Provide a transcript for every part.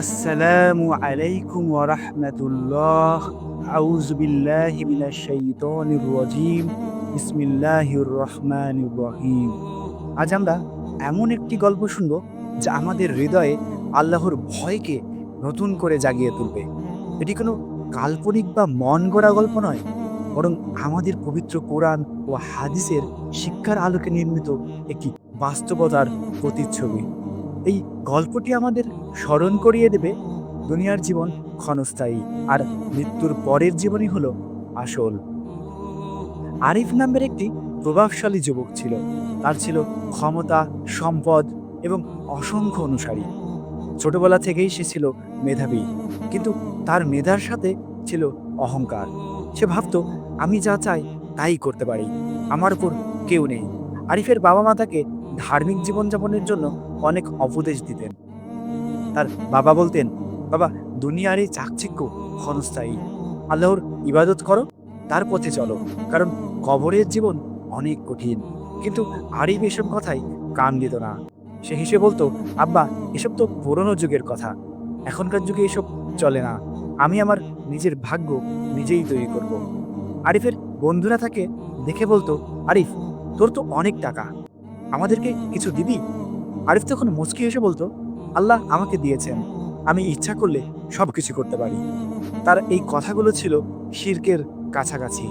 আসসালামু আলাইকুম ওয়া রাহমাতুল্লাহ। আউযু বিল্লাহি মিনাশ শাইতানির রাজীম। বিসমিল্লাহির রহমানির রহিম। আজ আমরা এমন একটি গল্প শুনব যা আমাদের হৃদয়ে আল্লাহর ভয়কে নতুন করে জাগিয়ে তুলবে। এটি কোনো কাল্পনিক বা মন গড়া গল্প নয়, বরং আমাদের পবিত্র কোরআন ও হাদিসের শিক্ষার আলোকে নির্মিত একটি বাস্তবতার প্রতিচ্ছবি। এই গল্পটি আমাদের স্মরণ করিয়ে দেবে দুনিয়ার জীবন ক্ষণস্থায়ী আর মৃত্যুর পরের জীবনই হলো আসল। আরিফ নামের একটি প্রভাবশালী যুবক ছিল। তার ছিল ক্ষমতা, সম্পদ এবং অসংখ্য অনুসারী। ছোটবেলা থেকেই সে ছিল মেধাবী, কিন্তু তার মেধার সাথে ছিল অহংকার। সে ভাবতো, আমি যা চাই তাই করতে পারি। আমার উপর কেউ নেই। আরিফের বাবা মা তাকে ধার্মিক জীবনযাপনের জন্য অনেক উপদেশ দিতেন। তার বাবা বলতেন, বাবা, দুনিয়ার এই চাকচিক্য ক্ষণস্থায়ী। আল্লাহর ইবাদত করো, তার পথে চলো, কারণ কবরের জীবন অনেক কঠিন। কিন্তু আরিফ এসব কথাই কান দিত না। সে হিসেবে বলতো, আব্বা, এসব তো পুরনো যুগের কথা। এখনকার যুগে এসব চলে না। আমি আমার নিজের ভাগ্য নিজেই তৈরি করব। আরিফের বন্ধুরা তাকে দেখে বলতো, আরিফ, তোর তো অনেক টাকা। আমাদেরকে কিছু দিবি? আরিফ তখন মুচকি এসে বলতো, আল্লাহ আমাকে দিয়েছেন, আমি ইচ্ছা করলে সব কিছু করতে পারি। তার এই কথাগুলো ছিল শির্কের কাছাকাছি।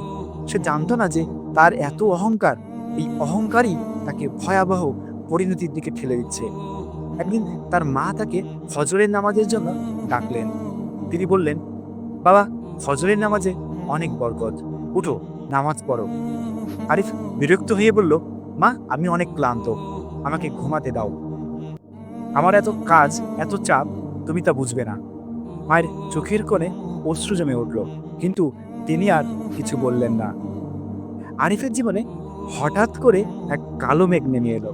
সে জানতো না যে তার এত অহংকার, এই অহংকারই তাকে ভয়াবহ পরিণতির দিকে ঠেলে দিচ্ছে। একদিন তার মা তাকে ফজরের নামাজের জন্য ডাকলেন। তিনি বললেন, বাবা, ফজরের নামাজে অনেক বরকত। উঠো, নামাজ পড়ো। আরিফ বিরক্ত হয়ে বলল, মা, আমি অনেক ক্লান্ত। আমাকে ঘুমাতে দাও। আমার এত কাজ, এত চাপ, তুমি তা বুঝবে না। মায়ের চোখের কোণে অশ্রু জমে উঠল, কিন্তু তিনি আর কিছু বললেন না। আরিফের জীবনে হঠাৎ করে এক কালো মেঘ নেমে এলো।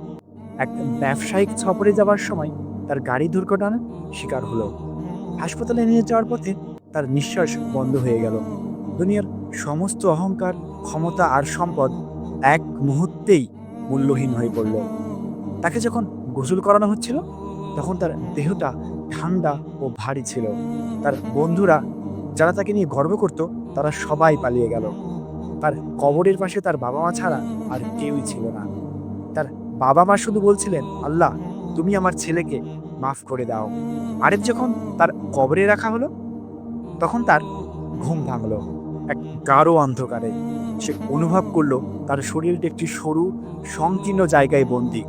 এক ব্যবসায়িক সফরে যাওয়ার সময় তার গাড়ি দুর্ঘটনা শিকার হলো। হাসপাতালে নিয়ে যাওয়ার পথে তার নিঃশ্বাস বন্ধ হয়ে গেল। দুনিয়ার সমস্ত অহংকার, ক্ষমতা আর সম্পদ এক মুহূর্তেই মূল্যহীন হয়ে পড়ল। তাকে যখন গোসল করানো হচ্ছিল, তখন তার দেহটা ঠান্ডা ও ভারী ছিল। তার বন্ধুরা যারা তাকে নিয়ে গর্ব করত, তারা সবাই পালিয়ে গেল। তার কবরের পাশে তার বাবা মা ছাড়া আর কেউই ছিল না। তার বাবা মা শুধু বলছিলেন, আল্লাহ, তুমি আমার ছেলেকে মাফ করে দাও। আরেফ যখন তার কবরে রাখা হলো, তখন তার ঘুম ভাঙলো। এক গাঢ় অন্ধকারে সে অনুভব করল, তার শরীরটি একটি সরু, সংকীর্ণ জায়গায় বন্দি।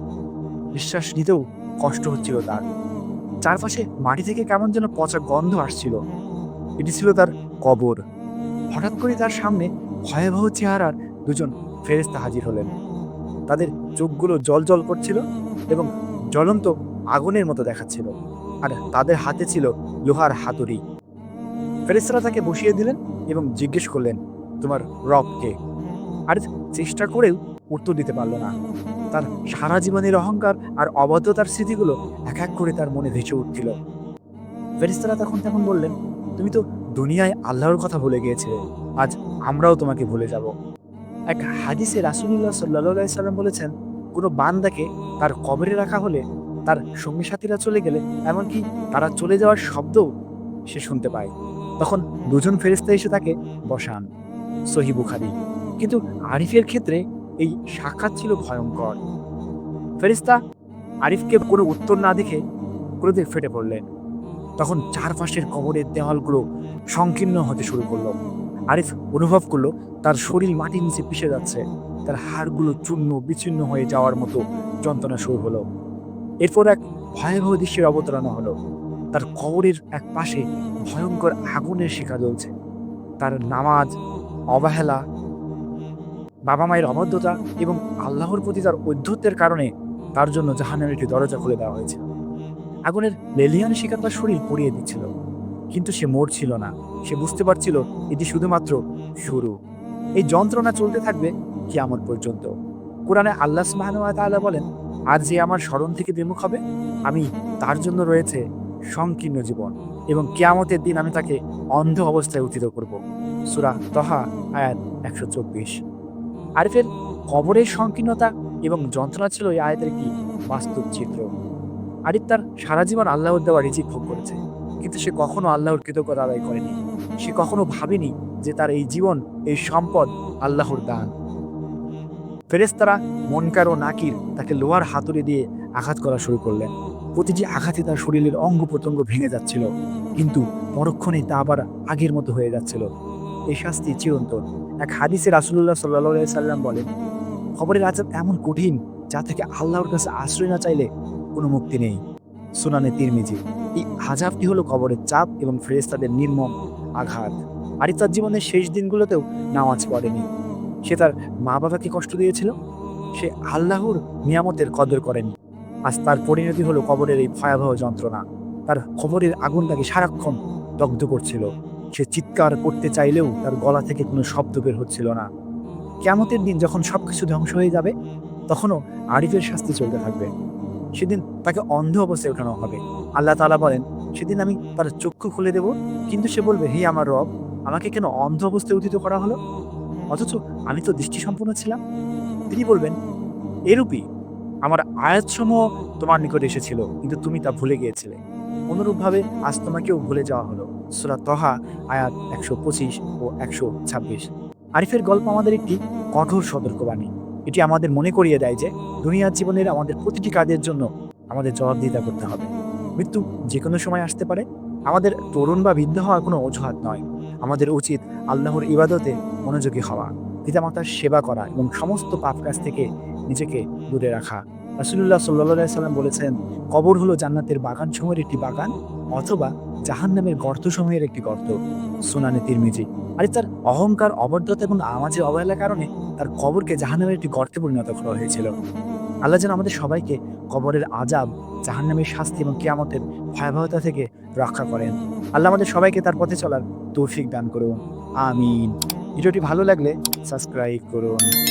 নিঃশ্বাস নিতেও কষ্ট হচ্ছিল তার। চারপাশে মাটি থেকে কেমন যেন পচা গন্ধ আসছিল। এটি ছিল তার কবর। হঠাৎ করে তার সামনে ভয়াবহ চেহারার দুজন ফেরেস্তা হাজির হলেন। তাদের চোখগুলো জল জল করছিল এবং জ্বলন্ত আগুনের মতো দেখাচ্ছিল, আর তাদের হাতে ছিল লোহার হাতুড়ি। ফেরেস্তারা তাকে বসিয়ে দিলেন এবং জিজ্ঞেস করলেন, তোমার রব কে আর চেষ্টা করেও উত্তর দিতে পারল না। তার সারা জীবনের অহংকার আর অবাধ্যতার স্মৃতিগুলো এক এক করে তার মনে ভেসে উঠছিল। ফেরিস্তারা তখন তেমন বললেন, তুমি তো দুনিয়ায় আল্লাহর কথা ভুলে গিয়েছিলে, আজ আমরাও তোমাকে ভুলে যাব। এক হাদিসে রাসুলুল্লাহ সাল্লাহ সাল্লাম বলেছেন, কোনো বান্দাকে তার কবরে রাখা হলে তার সঙ্গী সাথীরা চলে গেলে, এমনকি তারা চলে যাওয়ার শব্দও সে শুনতে পায়। তখন দুজন ফেরিস্তা এসে তাকে বসান, সহি বুখারি। কিন্তু আরিফের ক্ষেত্রে এই সাক্ষাৎ ছিল ভয়ঙ্কর। ফেরিস্তা আরিফকে কোনো উত্তর না দেখে ক্রোধে ফেটে পড়লেন। তখন চারপাশের কবরের দেওয়ালগুলো সংকীর্ণ হতে শুরু করল। আরিফ অনুভব করল তার শরীর মাটির নিচে পিষে যাচ্ছে। তার হাড়গুলো চূর্ণ বিচ্ছিন্ন হয়ে যাওয়ার মতো যন্ত্রণা শুরু হলো। এরপর এক ভয়াবহ দৃশ্যের অবতারণা হলো। তার কবরের এক পাশে ভয়ঙ্কর আগুনের শিখা জ্বলছে। তার নামাজ, অবহেলা বাবা মায়ের অবাধ্যতা এবং আল্লাহর প্রতি তার ঔদ্ধত্যের কারণে তার জন্য জাহানের একটি দরজা খুলে দেওয়া হয়েছে। আগুনের লেলিয়ান শিকার তার শরীর পড়িয়ে দিচ্ছিল। কিন্তু সে মরছিল না। সে বুঝতে পারছিল এটি শুধুমাত্র শুরু। এই যন্ত্রণা চলতে থাকবে কিয়ামত পর্যন্ত। কোরআনে আল্লাহ তাআলা বলেন আর যে আমার স্মরণ থেকে বিমুখ হবে, আমি তার জন্য রয়েছে সংকীর্ণ জীবন এবং কিয়ামতের দিন আমি তাকে অন্ধ অবস্থায় উত্থিত করব। সুরা তহা আয়াত একশো চব্বিশ। আরিফের কবরের সংকীর্ণতা এবং যন্ত্রণা ছিল এই আয়াতের একটি বাস্তব চিত্র। আরিফ তার সারা জীবন আল্লাহর দেওয়া রিজিক ভোগ করেছে, কিন্তু সে কখনো আল্লাহর কৃতজ্ঞতা আদায় করেনি। সে কখনো ভাবেনি যে তার এই জীবন, এই সম্পদ আল্লাহর দান। ফেরেস্তারা মনকার ও নাকির তাকে লোহার হাতুড়ি দিয়ে আঘাত করা শুরু করলেন। প্রতিটি আঘাতে তার শরীরের অঙ্গ প্রত্যঙ্গ ভেঙে যাচ্ছিল, কিন্তু পরক্ষণেই তা আবার আগের মতো হয়ে যাচ্ছিল। এই শাস্তি চিরন্তন। এক হাদিসে রাসুল্লাহ সাল্লাহ সাল্লাম বলেন, খবরের আজাব এমন কঠিন যা থেকে আল্লাহর কাছে আশ্রয় না চাইলে কোনো মুক্তি নেই। সুনানে তিরমিজি, এই আজাবটি হলো কবরের চাপ এবং ফেরেস্তাদের নির্মম আঘাত। আর তার জীবনের শেষ দিনগুলোতেও নামাজ পড়েনি। সে তার মা বাবাকে কষ্ট দিয়েছিল, সে আল্লাহর নিয়ামতের কদর করেনি। আজ তার পরিণতি হলো কবরের এই ভয়াবহ যন্ত্রণা। তার খবরের আগুন তাকে সারাক্ষণ দগ্ধ করছিল। সে চিৎকার করতে চাইলেও তার গলা থেকে কোনো শব্দ বের হচ্ছিল না। কেমতের দিন যখন সবকিছু ধ্বংস হয়ে যাবে, তখনও আরিফের শাস্তি চলতে থাকবে। সেদিন তাকে অন্ধ অবস্থায় ওঠানো হবে। আল্লাহ তাআলা বলেন, সেদিন আমি তার চক্ষু খুলে দেব, কিন্তু সে বলবে, হে আমার রব, আমাকে কেন অন্ধ অবস্থায় উদিত করা হলো? অথচ আমি তো দৃষ্টি সম্পন্ন ছিলাম। তিনি বলবেন, এরূপই আমার আয়াতসমূহ তোমার নিকট এসেছিল, কিন্তু তুমি তা ভুলে গিয়েছিলে। অনুরূপভাবে আজ তোমাকেও ভুলে যাওয়া হলো। সুরা তহা, আয়াত একশো পঁচিশ ও একশো ছাব্বিশ। আরিফের গল্প আমাদের একটি কঠোর সতর্কবাণী। এটি আমাদের মনে করিয়ে দেয় যে, দুনিয়ার জীবনের আমাদের প্রতিটি কাজের জন্য আমাদের জবাবদিহিতা করতে হবে। মৃত্যু যে কোনো সময় আসতে পারে। আমাদের তরুণ বা বৃদ্ধ হওয়া কোনো অজুহাত নয়। আমাদের উচিত আল্লাহর ইবাদতে মনোযোগী হওয়া, পিতামাতার সেবা করা এবং সমস্ত পাপ কাজ থেকে নিজেকে দূরে রাখা। রাসুল্লাহ সাল্লাহ সাল্লাম বলেছেন, কবর হলো জান্নাতের বাগান সমূহের একটি বাগান। অথবা জাহান্নামের গর্ত সমূহের একটি গর্ত, সুনানে তিরমিজি। আর তার অহংকার অবদ্ধতা এবং আমাজের অবহেলার কারণে তার কবরকে জাহান্নামের একটি গর্তে পরিণত করা হয়েছিল। আল্লাহ যেন আমাদের সবাইকে কবরের আজাব জাহান্নামের শাস্তি এবং কেয়ামতের ভয়াবহতা থেকে রক্ষা করেন। আল্লাহ আমাদের সবাইকে তার পথে চলার তৌফিক দান করুন। আমিন। ভিডিওটি ভালো লাগলে সাবস্ক্রাইব করুন।